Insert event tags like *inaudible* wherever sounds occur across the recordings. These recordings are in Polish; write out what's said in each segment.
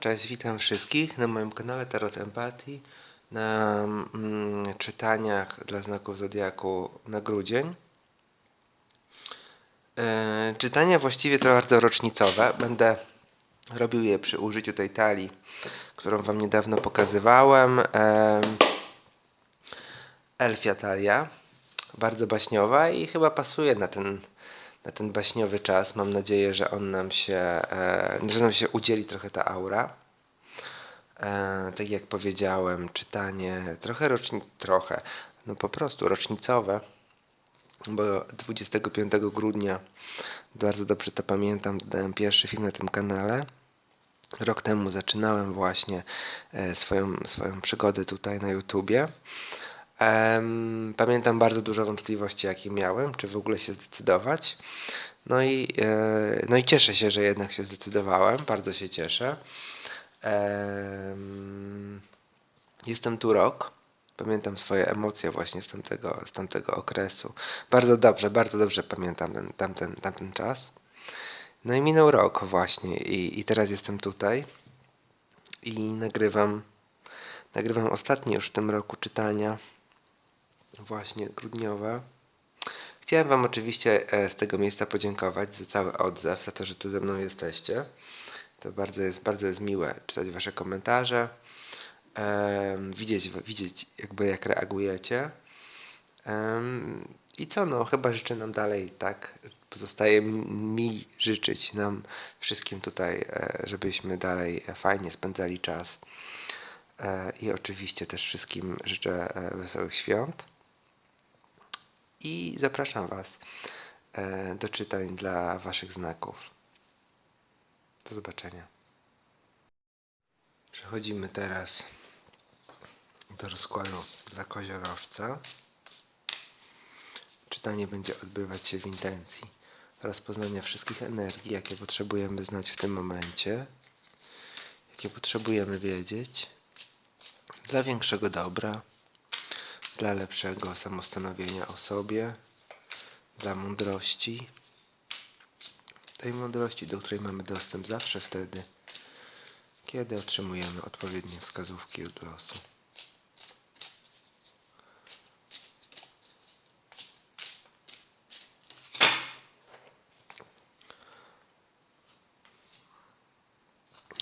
cześć, witam wszystkich na moim kanale Tarot Empatii, na mm, czytaniach dla znaków Zodiaku na grudzień. E, czytania właściwie to bardzo rocznicowe. Będę robił je przy użyciu tej talii, którą Wam niedawno pokazywałem. E, Elfia talia, bardzo baśniowa i chyba pasuje na ten, na ten baśniowy czas. Mam nadzieję, że on nam się, e, że nam się udzieli trochę ta aura. E, tak jak powiedziałem, czytanie trochę roczni, trochę, no po prostu rocznicowe, bo 25 grudnia, bardzo dobrze to pamiętam, dodałem pierwszy film na tym kanale. Rok temu zaczynałem właśnie e, swoją, swoją przygodę tutaj na YouTubie. Pamiętam bardzo dużo wątpliwości, jakie miałem, czy w ogóle się zdecydować. No i, e, no i cieszę się, że jednak się zdecydowałem, bardzo się cieszę. Em, jestem tu rok. Pamiętam swoje emocje właśnie z tamtego, z tamtego okresu. Bardzo dobrze, bardzo dobrze pamiętam ten, tamten, tamten czas. No i minął rok właśnie i, i teraz jestem tutaj i nagrywam, nagrywam ostatnie już w tym roku czytania właśnie grudniowe. Chciałem Wam oczywiście e, z tego miejsca podziękować za cały odzew, za to, że tu ze mną jesteście. To bardzo jest, bardzo jest miłe czytać Wasze komentarze, widzieć, widzieć jakby jak reagujecie. I co no, chyba życzę nam dalej, tak? Pozostaje mi życzyć nam wszystkim tutaj, e, żebyśmy dalej e, fajnie spędzali czas. I oczywiście też wszystkim życzę wesołych świąt. I zapraszam Was e, do czytań dla Waszych znaków. Do zobaczenia. Przechodzimy teraz do rozkładu dla koziorożca. Czytanie będzie odbywać się w intencji rozpoznania wszystkich energii, jakie potrzebujemy znać w tym momencie, jakie potrzebujemy wiedzieć dla większego dobra, dla lepszego samostanowienia o sobie, dla mądrości, tej mądrości, do której mamy dostęp zawsze wtedy, kiedy otrzymujemy odpowiednie wskazówki od losu.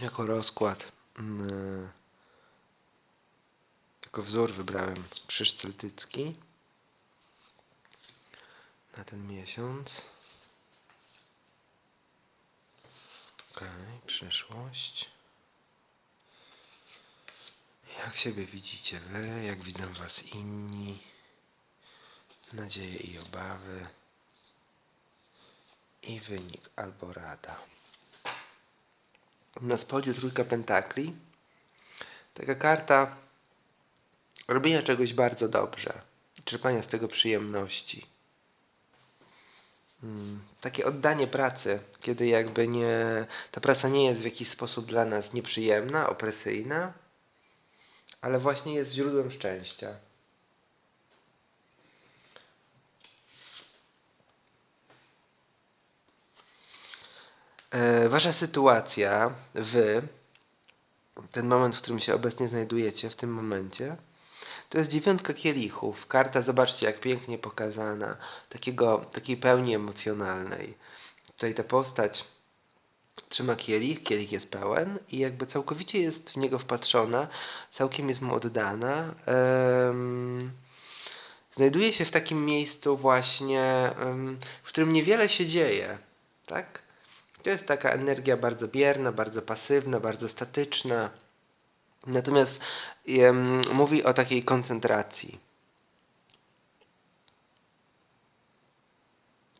Jako rozkład, mm, jako wzór wybrałem krzyż celtycki na ten miesiąc. Okej, przyszłość. Jak siebie widzicie wy, jak widzą was inni, nadzieje i obawy i wynik albo rada. Na spodzie trójka pentakli. Taka karta robienia czegoś bardzo dobrze, czerpania z tego przyjemności. Mm, takie oddanie pracy, kiedy jakby nie, ta praca nie jest w jakiś sposób dla nas nieprzyjemna, opresyjna, ale właśnie jest źródłem szczęścia. E, wasza sytuacja, wy, ten moment, w którym się obecnie znajdujecie, w tym momencie, to jest dziewiątka kielichów. Karta, zobaczcie, jak pięknie pokazana, takiego, takiej pełni emocjonalnej. Tutaj ta postać trzyma kielich, kielich jest pełen i jakby całkowicie jest w niego wpatrzona, całkiem jest mu oddana. Um, znajduje się w takim miejscu właśnie, um, w którym niewiele się dzieje, tak? To jest taka energia bardzo bierna, bardzo pasywna, bardzo statyczna. Natomiast um, mówi o takiej koncentracji.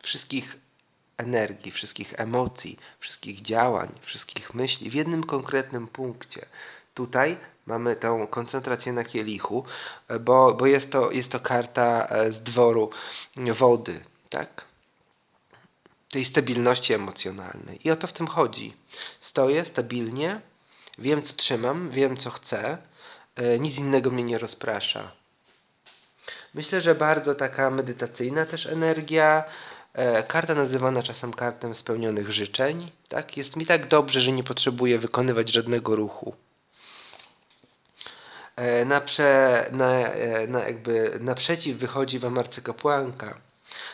Wszystkich energii, wszystkich emocji, wszystkich działań, wszystkich myśli w jednym konkretnym punkcie. Tutaj mamy tą koncentrację na kielichu, bo, bo jest, to, jest to karta e, z dworu wody, tak? Tej stabilności emocjonalnej. I o to w tym chodzi. Stoję stabilnie, wiem co trzymam, wiem co chcę, e, nic innego mnie nie rozprasza. Myślę, że bardzo taka medytacyjna też energia, E, Karta nazywana czasem kartą spełnionych życzeń. Tak? Jest mi tak dobrze, że nie potrzebuję wykonywać żadnego ruchu. E, Na, prze, na, na jakby naprzeciw wychodzi wam arcykapłanka.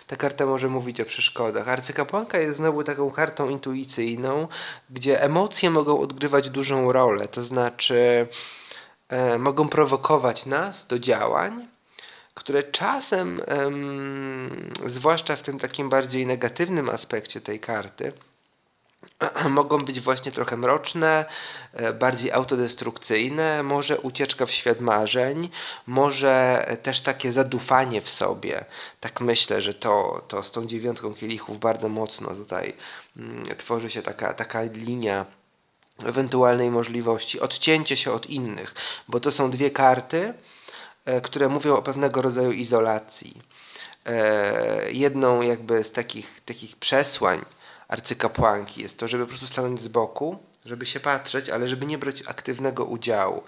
Ta karta może mówić o przeszkodach. Arcykapłanka jest znowu taką kartą intuicyjną, gdzie emocje mogą odgrywać dużą rolę. To znaczy, e, mogą prowokować nas do działań, które czasem, em, zwłaszcza w tym takim bardziej negatywnym aspekcie tej karty, *clears throat* mogą być właśnie trochę mroczne, e, bardziej autodestrukcyjne, może ucieczka w świat marzeń, może też takie zadufanie w sobie. Tak myślę, że to, to z tą dziewiątką kielichów bardzo mocno tutaj mm, tworzy się taka, taka linia ewentualnej możliwości, odcięcie się od innych, bo to są dwie karty, e, które mówią o pewnego rodzaju izolacji. E, Jedną jakby z takich, takich przesłań arcykapłanki jest to, żeby po prostu stanąć z boku, żeby się patrzeć, ale żeby nie brać aktywnego udziału.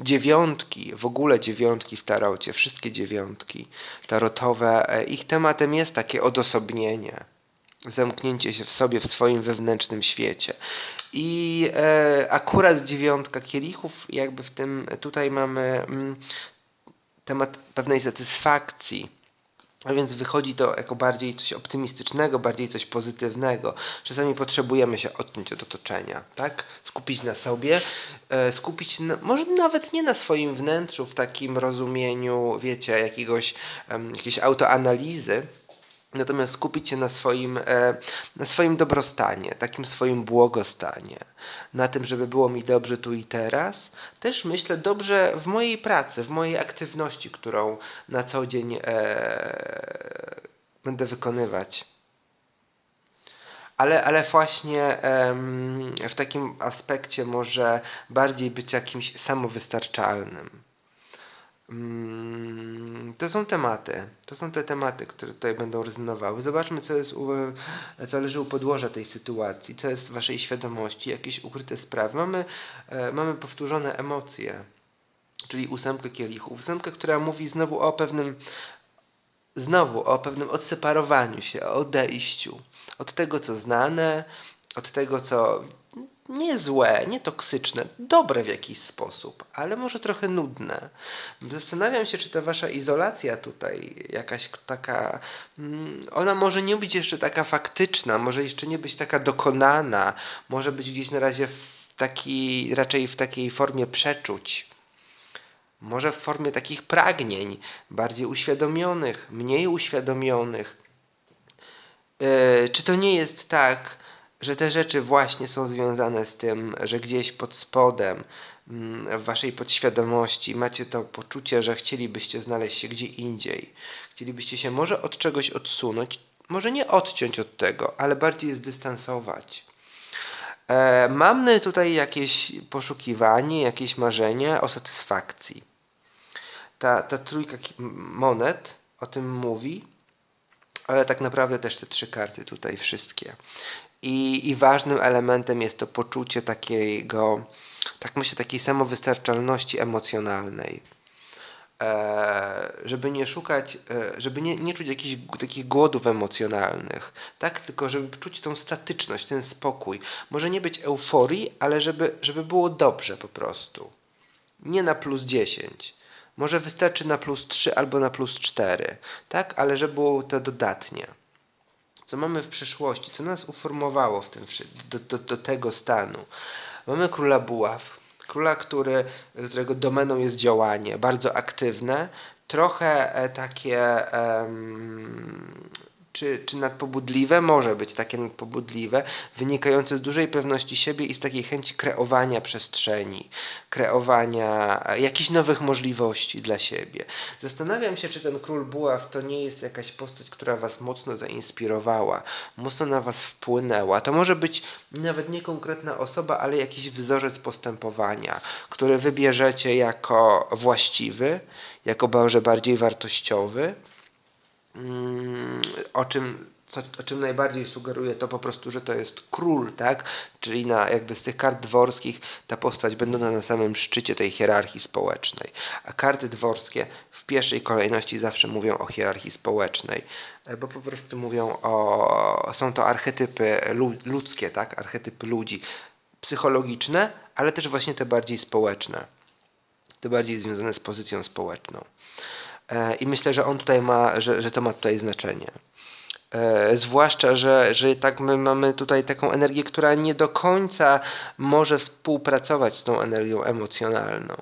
Dziewiątki, w ogóle dziewiątki w tarocie, wszystkie dziewiątki tarotowe, e, ich tematem jest takie odosobnienie zamknięcie się w sobie, w swoim wewnętrznym świecie. I e, akurat dziewiątka kielichów, jakby w tym tutaj mamy mm, temat pewnej satysfakcji. A więc wychodzi to jako bardziej coś optymistycznego, bardziej coś pozytywnego. Czasami potrzebujemy się odciąć od otoczenia, tak? Skupić na sobie, e, skupić na, może nawet nie na swoim wnętrzu w takim rozumieniu, wiecie, jakiegoś, em, jakiejś autoanalizy, Natomiast skupić się na swoim, e, na swoim dobrostanie, takim swoim błogostanie, na tym, żeby było mi dobrze tu i teraz. Też myślę dobrze w mojej pracy, w mojej aktywności, którą na co dzień e, będę wykonywać. Ale, ale właśnie em, w takim aspekcie może bardziej być jakimś samowystarczalnym. Mm, To są tematy. To są te tematy, które tutaj będą rezonowały. Zobaczmy, co jest u, co leży u podłoża tej sytuacji, co jest w waszej świadomości, jakieś ukryte sprawy. Mamy, e, mamy powtórzone emocje, czyli ósemkę kielichów. Ósemkę, która mówi znowu o pewnym znowu o pewnym odseparowaniu się, o odejściu od tego, co znane, od tego, co nie złe, nie toksyczne, dobre w jakiś sposób, ale może trochę nudne. Zastanawiam się, czy ta wasza izolacja tutaj, jakaś taka, mm, ona może nie być jeszcze taka faktyczna, może jeszcze nie być taka dokonana, może być gdzieś na razie w takiej, raczej w takiej formie przeczuć. Może w formie takich pragnień, bardziej uświadomionych, mniej uświadomionych. Yy, czy to nie jest tak, że te rzeczy właśnie są związane z tym, że gdzieś pod spodem mm, w waszej podświadomości macie to poczucie, że chcielibyście znaleźć się gdzie indziej. Chcielibyście się może od czegoś odsunąć, może nie odciąć od tego, ale bardziej zdystansować. E, mamy tutaj jakieś poszukiwanie, jakieś marzenie o satysfakcji. Ta, ta trójka monet o tym mówi, ale tak naprawdę też te trzy karty tutaj wszystkie. I, I ważnym elementem jest to poczucie takiego, tak myślę, takiej samowystarczalności emocjonalnej. E, żeby nie szukać, e, żeby nie, nie czuć jakichś takich głodów emocjonalnych, tak? Tylko żeby czuć tą statyczność, ten spokój. Może nie być euforii, ale żeby, żeby było dobrze po prostu. Nie na plus 10. Może wystarczy na plus 3 albo na plus 4, tak? Ale żeby było to dodatnie co mamy w przeszłości, co nas uformowało w tym, do, do, do tego stanu. Mamy króla buław, króla, który, którego domeną jest działanie, bardzo aktywne, trochę e, takie em, czy, czy nadpobudliwe, może być takie nadpobudliwe, wynikające z dużej pewności siebie i z takiej chęci kreowania przestrzeni, kreowania jakichś nowych możliwości dla siebie. Zastanawiam się, czy ten król buław to nie jest jakaś postać, która was mocno zainspirowała, mocno na was wpłynęła. To może być nawet nie konkretna osoba, ale jakiś wzorzec postępowania, który wybierzecie jako właściwy, jako może bardziej wartościowy. Mm, o czym co, o czym najbardziej sugeruje to po prostu, że to jest król, tak? Czyli na jakby z tych kart dworskich ta postać będąca na samym szczycie tej hierarchii społecznej. A karty dworskie w pierwszej kolejności zawsze mówią o hierarchii społecznej, e, bo po prostu mówią o, są to archetypy lu, ludzkie, tak? Archetypy ludzi psychologiczne, ale też właśnie te bardziej społeczne, te bardziej związane z pozycją społeczną. E, I myślę, że on tutaj ma, że, że to ma tutaj znaczenie. E, zwłaszcza, że, że tak my mamy tutaj taką energię, która nie do końca może współpracować z tą energią emocjonalną,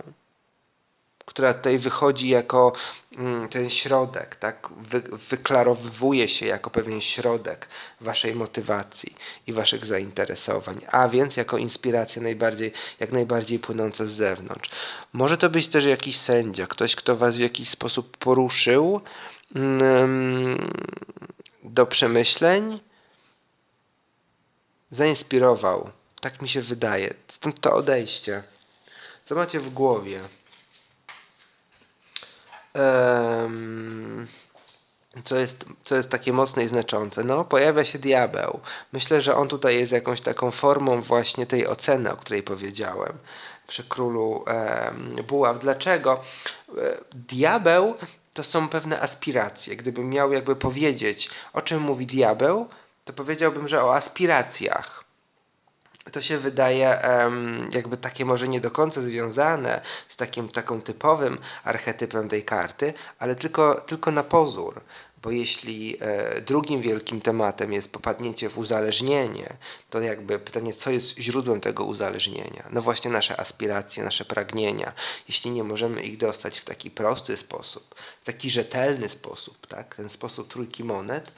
która tutaj wychodzi jako mm, ten środek, tak? Wy, wyklarowuje się jako pewien środek waszej motywacji i waszych zainteresowań, a więc jako inspiracja najbardziej, jak najbardziej płynąca z zewnątrz. Może to być też jakiś sędzia, ktoś, kto was w jakiś sposób poruszył. Mm, do przemyśleń, zainspirował. Tak mi się wydaje. Stąd to odejście. Co macie w głowie? Um, co jest, co jest takie mocne i znaczące? No, pojawia się diabeł. Myślę, że on tutaj jest jakąś taką formą właśnie tej oceny, o której powiedziałem przy królu buław. Dlaczego? E, diabeł to są pewne aspiracje. Gdybym miał jakby powiedzieć, o czym mówi diabeł, to powiedziałbym, że o aspiracjach. To się wydaje um, jakby takie może nie do końca związane z takim taką typowym archetypem tej karty, ale tylko, tylko na pozór. Bo jeśli e, drugim wielkim tematem jest popadnięcie w uzależnienie, to jakby pytanie, co jest źródłem tego uzależnienia? No właśnie nasze aspiracje, nasze pragnienia. Jeśli nie możemy ich dostać w taki prosty sposób, w taki rzetelny sposób, tak? ten sposób trójki monet,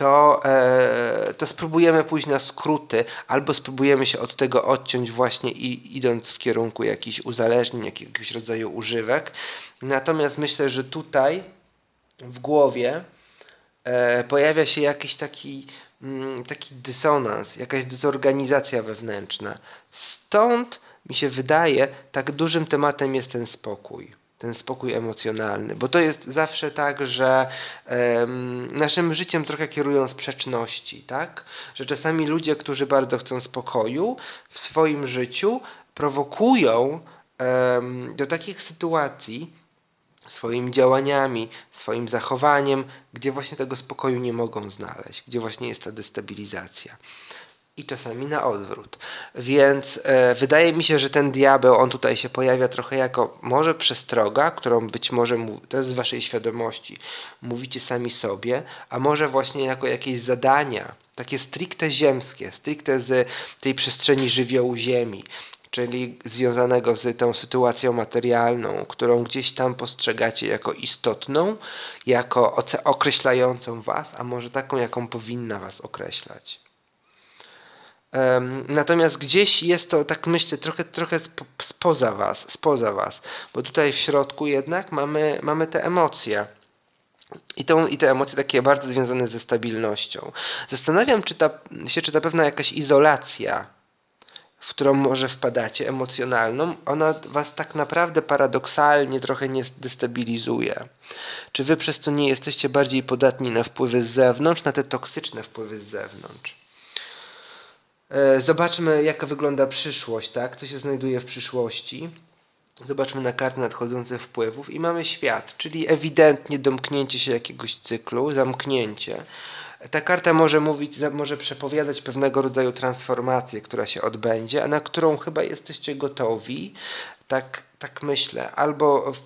to, e, to spróbujemy pójść na skróty, albo spróbujemy się od tego odciąć właśnie i idąc w kierunku jakichś uzależnień, jakiegoś rodzaju używek. Natomiast myślę, że tutaj w głowie e, pojawia się jakiś taki, mm, taki dysonans, jakaś dezorganizacja wewnętrzna. Stąd mi się wydaje, tak dużym tematem jest ten spokój ten spokój emocjonalny, bo to jest zawsze tak, że um, naszym życiem trochę kierują sprzeczności, tak? Że czasami ludzie, którzy bardzo chcą spokoju w swoim życiu, prowokują um, do takich sytuacji, swoimi działaniami, swoim zachowaniem, gdzie właśnie tego spokoju nie mogą znaleźć, gdzie właśnie jest ta destabilizacja. I czasami na odwrót. Więc e, wydaje mi się, że ten diabeł, on tutaj się pojawia trochę jako może przestroga, którą być może, to jest z waszej świadomości, mówicie sami sobie, a może właśnie jako jakieś zadania, takie stricte ziemskie, stricte z tej przestrzeni żywiołu ziemi, czyli związanego z tą sytuacją materialną, którą gdzieś tam postrzegacie jako istotną, jako określającą was, a może taką, jaką powinna was określać. Natomiast gdzieś jest to, tak myślę, trochę, trochę spoza was, spoza was, bo tutaj w środku jednak mamy, mamy te emocje. I, tą, I te emocje takie bardzo związane ze stabilnością. Zastanawiam czy ta, się, czy ta pewna jakaś izolacja w którą może wpadacie, emocjonalną, ona was tak naprawdę paradoksalnie trochę nie destabilizuje. Czy wy przez to nie jesteście bardziej podatni na wpływy z zewnątrz, na te toksyczne wpływy z zewnątrz? E, zobaczmy, jaka wygląda przyszłość, tak? Co się znajduje w przyszłości. Zobaczmy na kartę nadchodzących wpływów i mamy świat, czyli ewidentnie domknięcie się jakiegoś cyklu, zamknięcie. Ta karta może mówić, może przepowiadać pewnego rodzaju transformację, która się odbędzie, a na którą chyba jesteście gotowi. Tak, tak myślę. Albo w,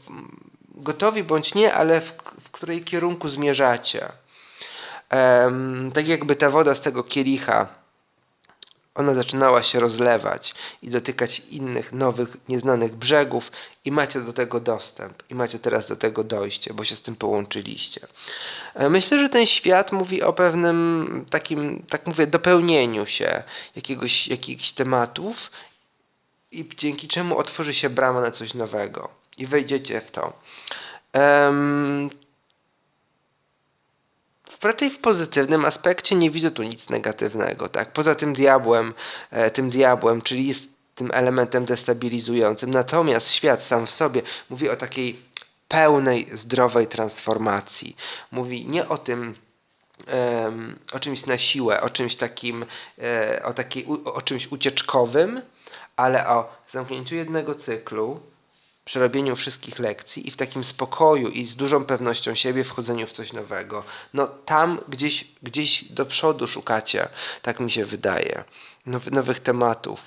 gotowi bądź nie, ale w, w której kierunku zmierzacie. Um, tak jakby ta woda z tego kielicha ona zaczynała się rozlewać i dotykać innych, nowych, nieznanych brzegów, i macie do tego dostęp, i macie teraz do tego dojście, bo się z tym połączyliście. E, myślę, że ten świat mówi o pewnym takim, tak mówię, dopełnieniu się jakiegoś, jakichś tematów, i dzięki czemu otworzy się brama na coś nowego, i wejdziecie w to. Raczej w pozytywnym aspekcie nie widzę tu nic negatywnego, tak? Poza tym diabłem, e, tym diabłem, czyli jest tym elementem destabilizującym. Natomiast świat sam w sobie mówi o takiej pełnej, zdrowej transformacji. Mówi nie o tym, em, o czymś na siłę, o czymś takim, e, o, takiej, u- o czymś ucieczkowym, ale o zamknięciu jednego cyklu, przerobieniu wszystkich lekcji i w takim spokoju i z dużą pewnością siebie wchodzeniu w coś nowego. No tam gdzieś, gdzieś do przodu szukacie, tak mi się wydaje, nowy, nowych tematów.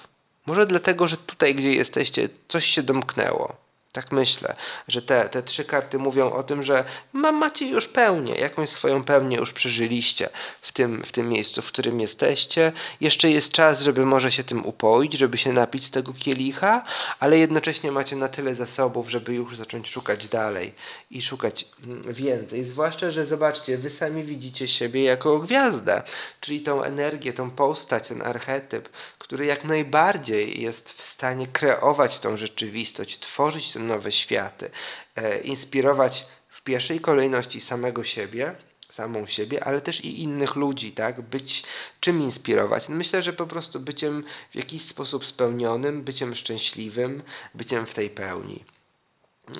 Może dlatego, że tutaj, gdzie jesteście, coś się domknęło. Tak myślę, że te, te trzy karty mówią o tym, że ma, macie już pełnię, jakąś swoją pełnię już przeżyliście w tym, w tym miejscu, w którym jesteście. Jeszcze jest czas, żeby może się tym upoić, żeby się napić tego kielicha, ale jednocześnie macie na tyle zasobów, żeby już zacząć szukać dalej i szukać mm, więcej. Zwłaszcza, że zobaczcie, wy sami widzicie siebie jako gwiazdę, czyli tą energię, tą postać, ten archetyp, który jak najbardziej jest w stanie kreować tą rzeczywistość, tworzyć te nowe światy, e, inspirować w pierwszej kolejności samego siebie, samą siebie, ale też i innych ludzi, tak? Być czym inspirować? No Myślę, że po prostu byciem w jakiś sposób spełnionym, byciem szczęśliwym, byciem w tej pełni.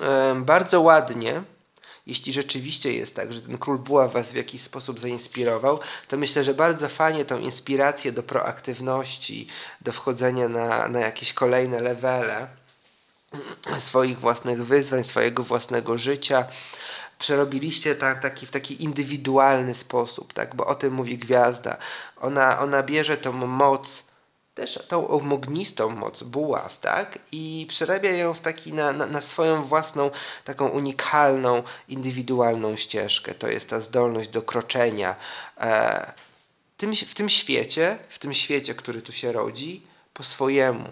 Em, Bardzo ładnie, jeśli rzeczywiście jest tak, że ten król buła was w jakiś sposób zainspirował, to myślę, że bardzo fajnie tą inspirację do proaktywności, do wchodzenia na, na jakieś kolejne levele swoich własnych wyzwań, swojego własnego życia przerobiliście ta, taki, w taki indywidualny sposób, tak? bo o tym mówi gwiazda. Ona, ona bierze tą moc, też tą ognistą moc buław, tak? I przerabia ją w taki na, na, na swoją własną, taką unikalną, indywidualną ścieżkę. To jest ta zdolność do kroczenia. E, tym, w tym świecie, w tym świecie, który tu się rodzi, po swojemu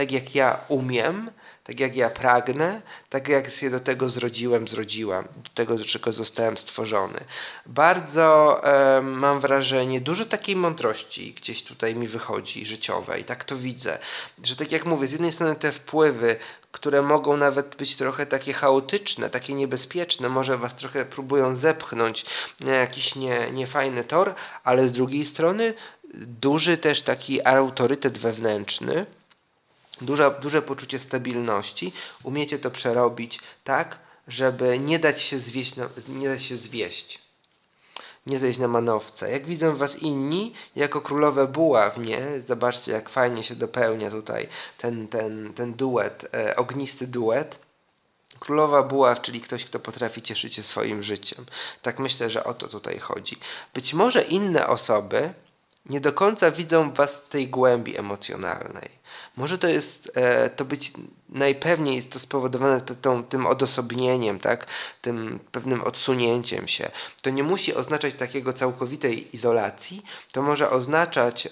tak jak ja umiem, tak jak ja pragnę, tak jak się do tego zrodziłem, zrodziłam, do tego, do czego zostałem stworzony. Bardzo em, mam wrażenie, dużo takiej mądrości gdzieś tutaj mi wychodzi, życiowej, tak to widzę, że tak jak mówię, z jednej strony te wpływy, które mogą nawet być trochę takie chaotyczne, takie niebezpieczne, może was trochę próbują zepchnąć na jakiś nie, niefajny tor, ale z drugiej strony duży też taki autorytet wewnętrzny, duża, duże poczucie stabilności, umiecie to przerobić tak, żeby nie dać się zwieść, na, nie dać się zwieść. Nie zejść na manowce. Jak widzą was inni, jako królowe buławnie, zobaczcie jak fajnie się dopełnia tutaj ten, ten, ten duet, e, ognisty duet. Królowa buław, czyli ktoś, kto potrafi cieszyć się swoim życiem. Tak myślę, że o to tutaj chodzi. Być może inne osoby nie do końca widzą was w tej głębi emocjonalnej. Może to jest e, to być najpewniej jest to spowodowane tą, tym odosobnieniem, tak? Tym pewnym odsunięciem się. To nie musi oznaczać takiego całkowitej izolacji, to może oznaczać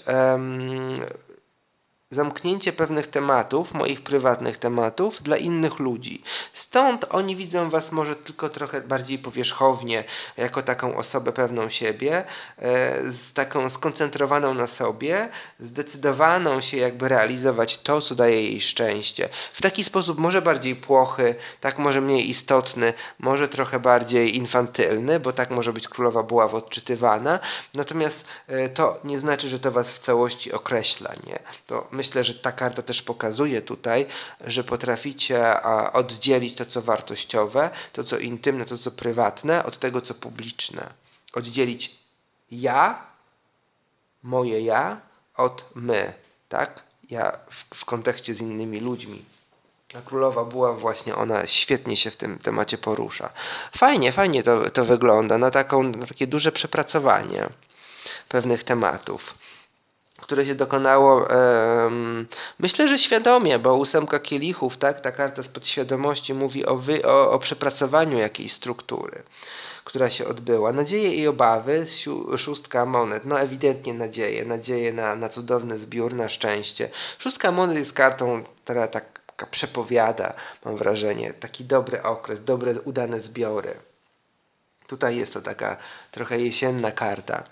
zamknięcie pewnych tematów, moich prywatnych tematów, dla innych ludzi. Stąd oni widzą was może tylko trochę bardziej powierzchownie, jako taką osobę pewną siebie, e, z taką skoncentrowaną na sobie, zdecydowaną się jakby realizować to, co daje jej szczęście. W taki sposób może bardziej płochy, tak może mniej istotny, może trochę bardziej infantylny, bo tak może być królowa buław odczytywana. Natomiast e, to nie znaczy, że to was w całości określa, nie? To myślę, że ta karta też pokazuje tutaj, że potraficie oddzielić to, co wartościowe, to, co intymne, to, co prywatne, od tego, co publiczne. Oddzielić ja, moje ja, od my, tak? Ja w, w kontekście z innymi ludźmi. A królowa była właśnie, ona świetnie się w tym temacie porusza. Fajnie, fajnie to, to wygląda, na, taką, na takie duże przepracowanie pewnych tematów które się dokonało, em, myślę, że świadomie, bo ósemka kielichów, tak, ta karta z podświadomości mówi o, wy, o, o przepracowaniu jakiejś struktury, która się odbyła. Nadzieje i obawy, siu, szóstka monet, no ewidentnie nadzieje, nadzieje na, na cudowny zbiór, na szczęście. Szóstka monet jest kartą, która tak przepowiada, mam wrażenie, taki dobry okres, dobre, udane zbiory. Tutaj jest to taka trochę jesienna karta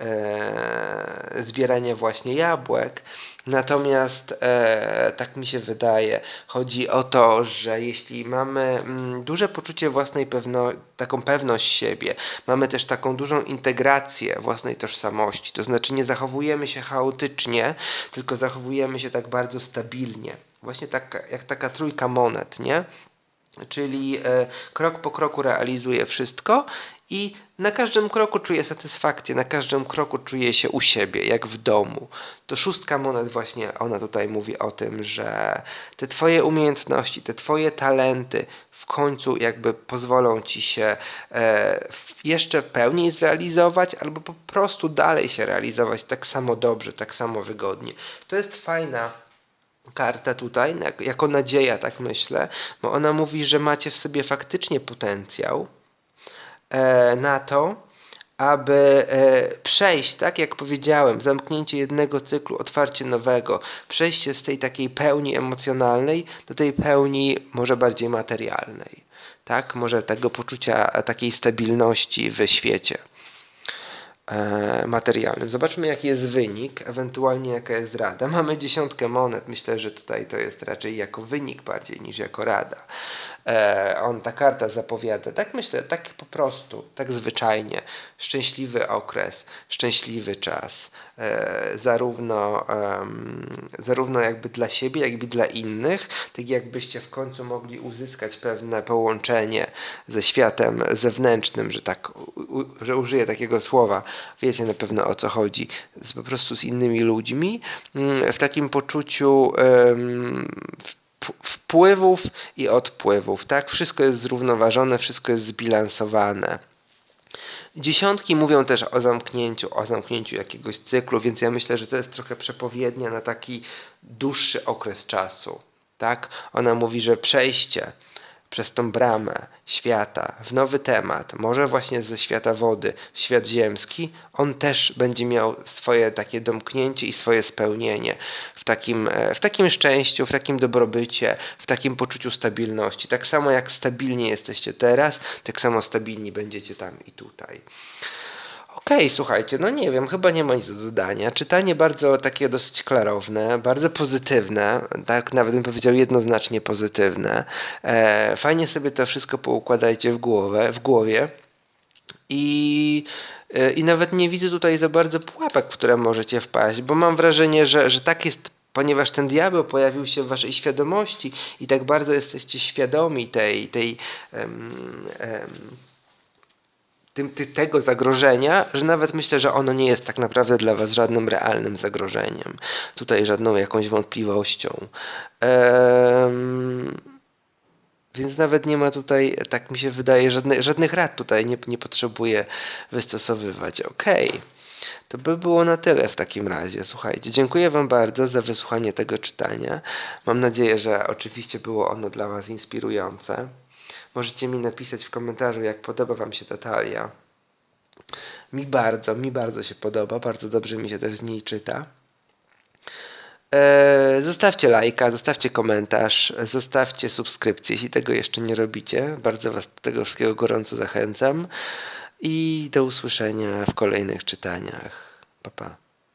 e, zbierania właśnie jabłek. Natomiast e, tak mi się wydaje, chodzi o to, że jeśli mamy mm, duże poczucie własnej pewno, taką pewność siebie, mamy też taką dużą integrację własnej tożsamości, to znaczy nie zachowujemy się chaotycznie, tylko zachowujemy się tak bardzo stabilnie. Właśnie tak jak taka trójka monet, nie? Czyli e, krok po kroku realizuje wszystko i na każdym kroku czuje satysfakcję, na każdym kroku czuje się u siebie, jak w domu. To szóstka monet właśnie, ona tutaj mówi o tym, że te twoje umiejętności, te twoje talenty w końcu jakby pozwolą ci się e, jeszcze pełniej zrealizować albo po prostu dalej się realizować tak samo dobrze, tak samo wygodnie. To jest fajna karta tutaj, jako nadzieja, tak myślę, bo ona mówi, że macie w sobie faktycznie potencjał na to, aby e, przejść, tak jak powiedziałem, zamknięcie jednego cyklu, otwarcie nowego, przejście z tej takiej pełni emocjonalnej do tej pełni może bardziej materialnej, tak? Może tego poczucia e, takiej stabilności w świecie e, materialnym. Zobaczmy, jaki jest wynik, ewentualnie jaka jest rada. Mamy dziesiątkę monet. Myślę, że tutaj to jest raczej jako wynik bardziej niż jako rada. E, on, ta karta zapowiada, tak myślę, tak po prostu, tak zwyczajnie, szczęśliwy okres, szczęśliwy czas, e, zarówno, zarówno jakby dla siebie, jak i dla innych, tak jakbyście w końcu mogli uzyskać pewne połączenie ze światem zewnętrznym, że tak, że użyję takiego słowa, wiecie na pewno o co chodzi, z, po prostu z innymi ludźmi, mm, w takim poczuciu w- wpływów i odpływów, tak? Wszystko jest zrównoważone, wszystko jest zbilansowane. Dziesiątki mówią też o zamknięciu, o zamknięciu jakiegoś cyklu, więc ja myślę, że to jest trochę przepowiednia na taki dłuższy okres czasu. Tak? Ona mówi, że przejście przez tą bramę świata w nowy temat, może właśnie ze świata wody w świat ziemski, on też będzie miał swoje takie domknięcie i swoje spełnienie w takim, e, w takim szczęściu, w takim dobrobycie, w takim poczuciu stabilności. Tak samo jak stabilnie jesteście teraz, tak samo stabilni będziecie tam i tutaj. Okej, słuchajcie, no nie wiem, chyba nie ma nic do dodania. Czytanie bardzo takie dosyć klarowne, bardzo pozytywne, tak nawet bym powiedział jednoznacznie pozytywne. E, fajnie sobie to wszystko poukładajcie w głowę, w głowie. I, e, I nawet nie widzę tutaj za bardzo pułapek, w które możecie wpaść, bo mam wrażenie, że, że tak jest, ponieważ ten diabeł pojawił się w waszej świadomości i tak bardzo jesteście świadomi tej, tej em, em, tym, ty, tego zagrożenia, że nawet myślę, że ono nie jest tak naprawdę dla was żadnym realnym zagrożeniem. Tutaj żadną jakąś wątpliwością. Em, więc nawet nie ma tutaj, tak mi się wydaje, żadnych, żadnych rad tutaj nie, nie potrzebuję wystosowywać. Okej. To by było na tyle w takim razie. Słuchajcie, dziękuję Wam bardzo za wysłuchanie tego czytania. Mam nadzieję, że oczywiście było ono dla Was inspirujące. Możecie mi napisać w komentarzu, jak podoba Wam się ta talia. Mi bardzo, mi bardzo się podoba. Bardzo dobrze mi się też z niej czyta. Eee, zostawcie lajka, zostawcie komentarz, zostawcie subskrypcję, jeśli tego jeszcze nie robicie. Bardzo Was do tego wszystkiego gorąco zachęcam. I do usłyszenia w kolejnych czytaniach. Pa, pa.